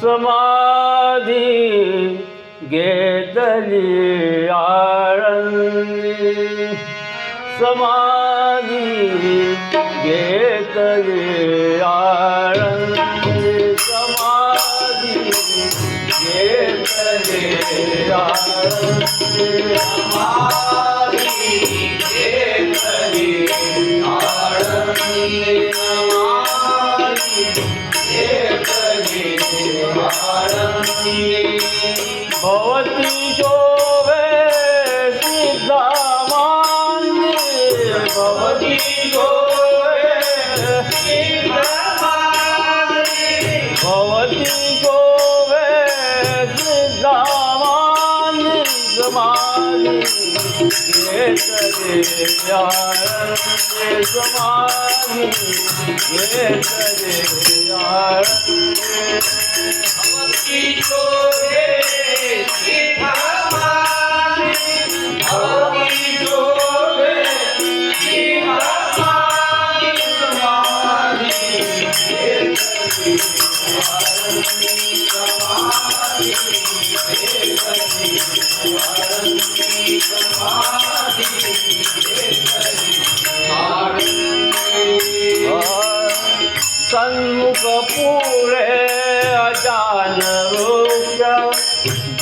समाधी घेतली आळंदी समाधी घेतली आळंदी ભવતી જોવે સિદ્ધામાન્ય ભવતી જોવે ભવતી જોવે સિદ્ધામાન્ય સમાની યાર સમાની યાર Thank you.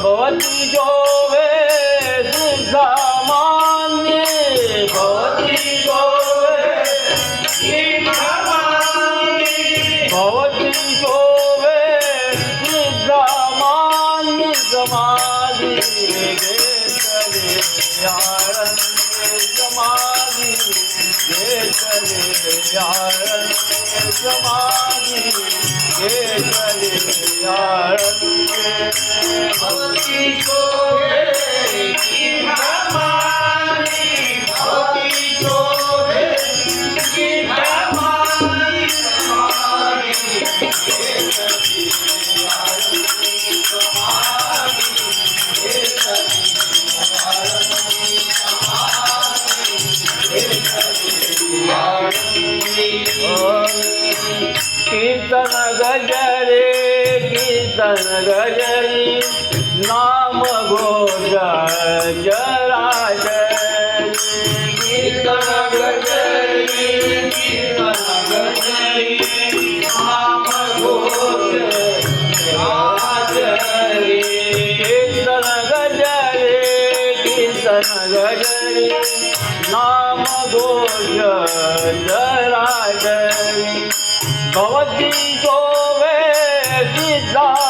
भवती जो वे मान्य भवती जो भवती जो वे सुधा समाधि गे सरे घेतले यारंगे समाधि घेतले यारंगे समाधि घेतले यारंगे भक्ती शोभे भक्ती कीर्तन गजरी नाम घोष जरा कीर्तन गजरी कीर्तन गजरी नाम घोष जरी कीर्तन कीर्तन गजरी नाम घोष जरा भवती शोभे सीता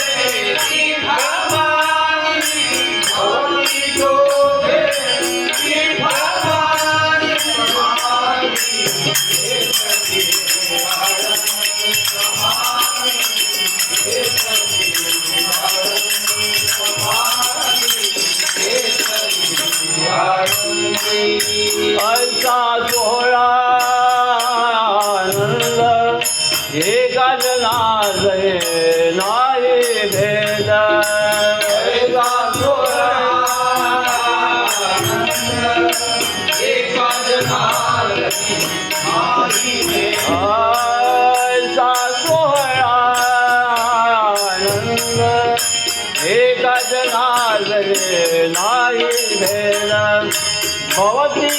ऐसा सोहळा